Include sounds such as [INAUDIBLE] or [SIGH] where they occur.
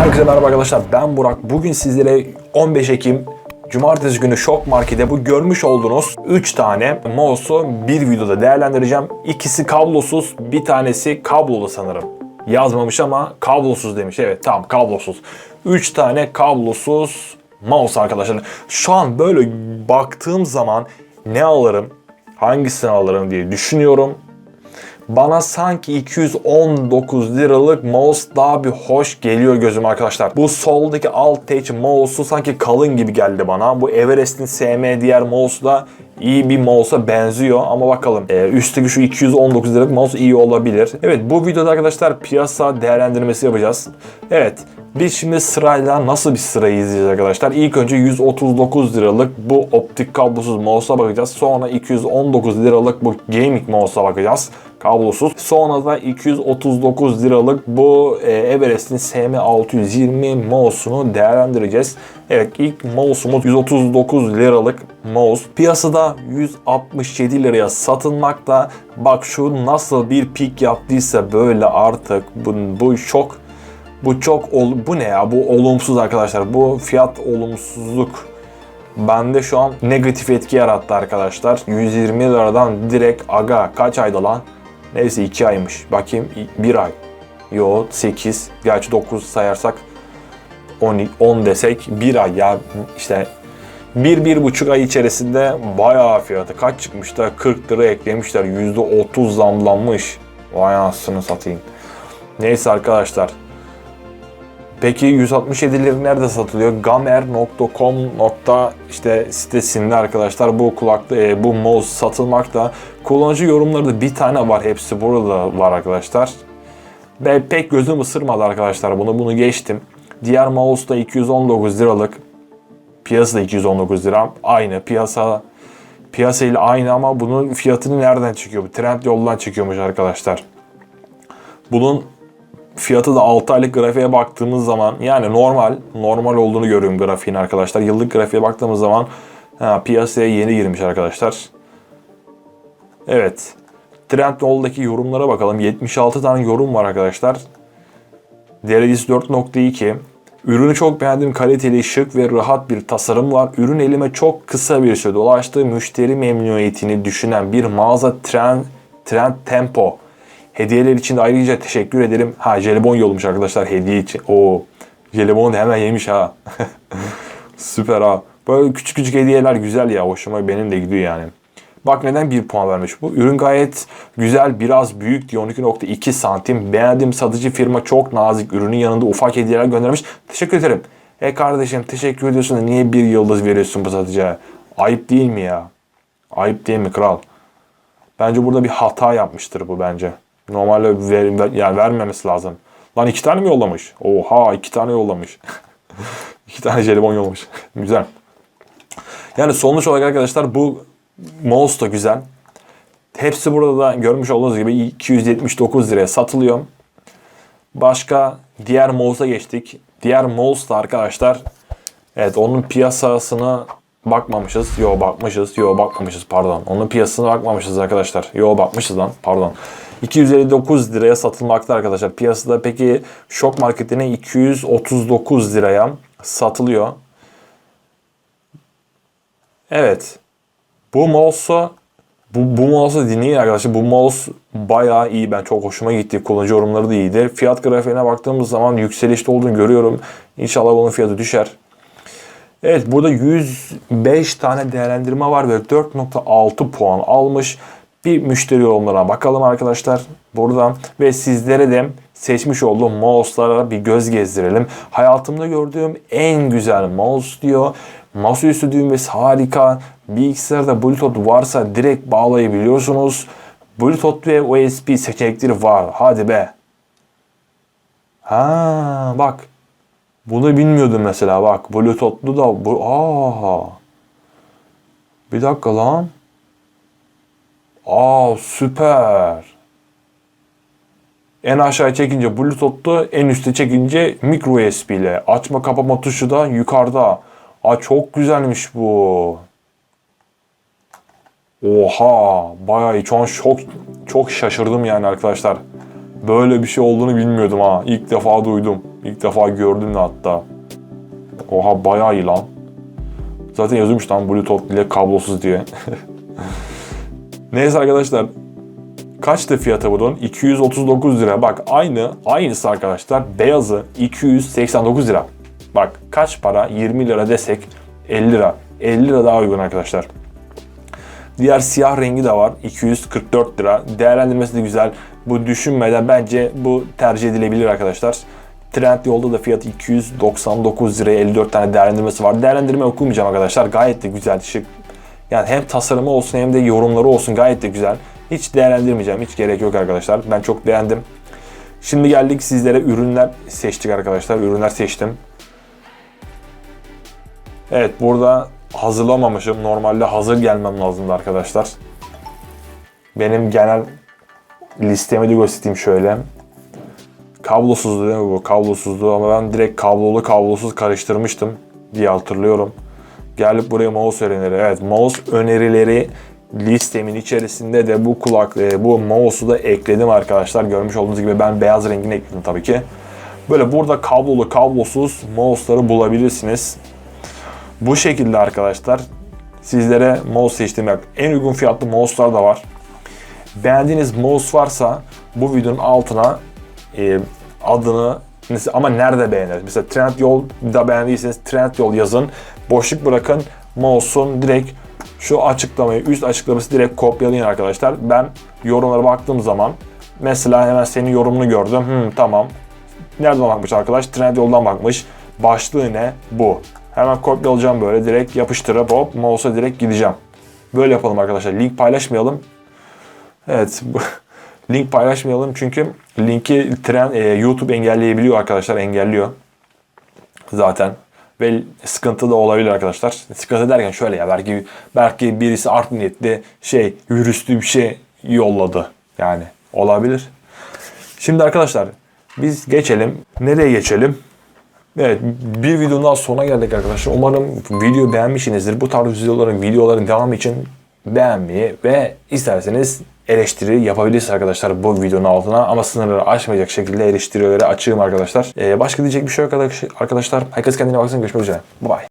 Herkese merhaba arkadaşlar ben Burak. Bugün sizlere 15 Ekim Cumartesi günü Şok Market'te bu görmüş olduğunuz 3 tane mouse'u bir videoda değerlendireceğim. İkisi kablosuz, bir tanesi kablolu sanırım. Yazmamış ama kablosuz demiş. Evet tamam kablosuz. 3 tane kablosuz mouse arkadaşlar. Şu an böyle baktığım zaman ne alırım, hangisini alırım diye düşünüyorum bana sanki 219 liralık mouse daha bir hoş geliyor gözüm arkadaşlar. Bu soldaki alt edge mouse'u sanki kalın gibi geldi bana. Bu Everest'in SM diğer mouse da iyi bir mouse'a benziyor ama bakalım. Ee, üstteki şu 219 liralık mouse iyi olabilir. Evet bu videoda arkadaşlar piyasa değerlendirmesi yapacağız. Evet biz şimdi sırayla nasıl bir sırayı izleyeceğiz arkadaşlar? İlk önce 139 liralık bu optik kablosuz mouse'a bakacağız. Sonra 219 liralık bu gaming mouse'a bakacağız kablosuz. Sonra da 239 liralık bu e, Everest'in SM620 mouse'unu değerlendireceğiz. Evet ilk mouse'umuz 139 liralık mouse. Piyasada 167 liraya satılmakta. Bak şu nasıl bir pik yaptıysa böyle artık bu, bu çok bu çok bu ne ya? Bu olumsuz arkadaşlar. Bu fiyat olumsuzluk bende şu an negatif etki yarattı arkadaşlar. 120 liradan direkt aga kaç ayda lan? Neyse 2 aymış. Bakayım 1 ay. Yo 8. Gerçi 9 sayarsak 10, 10 desek 1 ay ya işte 1-1,5 ay içerisinde bayağı fiyatı kaç çıkmış da 40 lira eklemişler. %30 zamlanmış. Vay anasını satayım. Neyse arkadaşlar. Peki 167'leri nerede satılıyor? Gamer.com işte sitesinde arkadaşlar bu kulaklı e, bu mouse satılmakta. Kullanıcı yorumları da bir tane var. Hepsi burada var arkadaşlar. Ve pek gözüm ısırmadı arkadaşlar bunu. Bunu geçtim. Diğer mouse da 219 liralık. Piyasa da 219 lira. Aynı piyasa piyasa ile aynı ama bunun fiyatını nereden çıkıyor? Bu trend yoldan çıkıyormuş arkadaşlar. Bunun fiyatı da 6 aylık grafiğe baktığımız zaman yani normal normal olduğunu görüyorum grafiğin arkadaşlar. Yıllık grafiğe baktığımız zaman ha, piyasaya yeni girmiş arkadaşlar. Evet. Trendyol'daki yorumlara bakalım. 76 tane yorum var arkadaşlar. Derecesi 4.2. Ürünü çok beğendim. Kaliteli, şık ve rahat bir tasarım var. Ürün elime çok kısa bir sürede ulaştı. Müşteri memnuniyetini düşünen bir mağaza Trend, Trend Tempo. Hediyeler için de ayrıca teşekkür ederim. Ha jelibon yollamış arkadaşlar hediye için. O jelibonu hemen yemiş ha. [LAUGHS] Süper ha. Böyle küçük küçük hediyeler güzel ya. Hoşuma benim de gidiyor yani. Bak neden bir puan vermiş bu. Ürün gayet güzel, biraz büyük diyor 12.2 santim. Beğendiğim satıcı firma çok nazik. Ürünün yanında ufak hediyeler göndermiş. Teşekkür ederim. E kardeşim teşekkür ediyorsun da niye bir yıldız veriyorsun bu satıcıya? Ayıp değil mi ya? Ayıp değil mi kral? Bence burada bir hata yapmıştır bu bence. Normalde ver, yani vermemesi lazım. Lan iki tane mi yollamış? Oha iki tane yollamış. [LAUGHS] iki tane jelibon yollamış. [LAUGHS] güzel. Yani sonuç olarak arkadaşlar bu mouse da güzel. Hepsi burada da görmüş olduğunuz gibi 279 liraya satılıyor. Başka diğer mouse'a geçtik. Diğer mouse da arkadaşlar evet onun piyasasına bakmamışız. Yo bakmışız. Yo bakmamışız pardon. Onun piyasasına bakmamışız arkadaşlar. Yo bakmışız lan pardon. 259 liraya satılmakta arkadaşlar. Piyasada peki şok marketine 239 liraya satılıyor. Evet. Bu mouse'u bu, bu mouse'u dinleyin arkadaşlar. Bu mouse bayağı iyi. Ben çok hoşuma gitti. Kullanıcı yorumları da iyiydi. Fiyat grafiğine baktığımız zaman yükselişte olduğunu görüyorum. İnşallah bunun fiyatı düşer. Evet burada 105 tane değerlendirme var ve 4.6 puan almış bir müşteri yorumlarına bakalım arkadaşlar buradan ve sizlere de seçmiş olduğum mouse'lara bir göz gezdirelim. Hayatımda gördüğüm en güzel mouse diyor. Masaüstü düğmesi harika. Bilgisayarda Bluetooth varsa direkt bağlayabiliyorsunuz. Bluetooth ve USB seçenekleri var. Hadi be. Ha bak. Bunu bilmiyordum mesela bak. Bluetooth'lu da bu. Aa. Bir dakika lan. Aa süper. En aşağı çekince Bluetooth'tu, en üstte çekince micro USB ile. Açma kapama tuşu da yukarıda. Aa çok güzelmiş bu. Oha, bayağı iyi. Şu an çok çok şaşırdım yani arkadaşlar. Böyle bir şey olduğunu bilmiyordum ha. İlk defa duydum. İlk defa gördüm de hatta. Oha bayağı iyi lan. Zaten yazıyormuş lan Bluetooth ile kablosuz diye. [LAUGHS] Neyse arkadaşlar. Kaçtı fiyatı bunun? 239 lira. Bak aynı, aynısı arkadaşlar. Beyazı 289 lira. Bak kaç para? 20 lira desek 50 lira. 50 lira daha uygun arkadaşlar. Diğer siyah rengi de var. 244 lira. Değerlendirmesi de güzel. Bu düşünmeden bence bu tercih edilebilir arkadaşlar. Trendyol'da da fiyatı 299 liraya 54 tane değerlendirmesi var. Değerlendirme okumayacağım arkadaşlar. Gayet de güzel, şık. Yani hem tasarımı olsun hem de yorumları olsun gayet de güzel. Hiç değerlendirmeyeceğim. Hiç gerek yok arkadaşlar. Ben çok beğendim. Şimdi geldik sizlere ürünler seçtik arkadaşlar. Ürünler seçtim. Evet burada hazırlamamışım. Normalde hazır gelmem lazımdı arkadaşlar. Benim genel listemi de göstereyim şöyle. Kablosuzdu değil mi bu? Kablosuzdu ama ben direkt kablolu kablosuz karıştırmıştım diye hatırlıyorum. Gelip buraya mouse önerileri. Evet mouse önerileri listemin içerisinde de bu kulak e, bu mouse'u da ekledim arkadaşlar. Görmüş olduğunuz gibi ben beyaz rengini ekledim tabii ki. Böyle burada kablolu kablosuz mouse'ları bulabilirsiniz. Bu şekilde arkadaşlar sizlere mouse seçtim. En uygun fiyatlı mouse'lar da var. Beğendiğiniz mouse varsa bu videonun altına e, adını mesela- ama nerede beğenir? Mesela Trendyol'da beğendiyseniz Trendyol yazın. Boşluk bırakın. Mouse'un direkt şu açıklamayı, üst açıklaması direkt kopyalayın arkadaşlar. Ben yorumlara baktığım zaman mesela hemen senin yorumunu gördüm. Hmm, tamam. Nereden bakmış arkadaş? Trendyol'dan bakmış. Başlığı ne? Bu. Hemen kopyalayacağım böyle direkt yapıştırıp hop mouse'a direkt gideceğim. Böyle yapalım arkadaşlar. Link paylaşmayalım. Evet. [LAUGHS] link paylaşmayalım çünkü linki tren, e, YouTube engelleyebiliyor arkadaşlar. Engelliyor. Zaten. Ve sıkıntı da olabilir arkadaşlar. Sıkıntı derken şöyle ya belki belki birisi art niyetli şey virüslü bir şey yolladı. Yani olabilir. Şimdi arkadaşlar biz geçelim. Nereye geçelim? Evet bir videonun daha sonuna geldik arkadaşlar. Umarım video beğenmişsinizdir. Bu tarz videoların videoların devamı için beğenmeyi ve isterseniz eleştiri yapabilirsiniz arkadaşlar bu videonun altına. Ama sınırları aşmayacak şekilde eleştirileri açığım arkadaşlar. Ee, başka diyecek bir şey yok arkadaşlar. Herkes kendine baksın. Görüşmek üzere. Bye bye.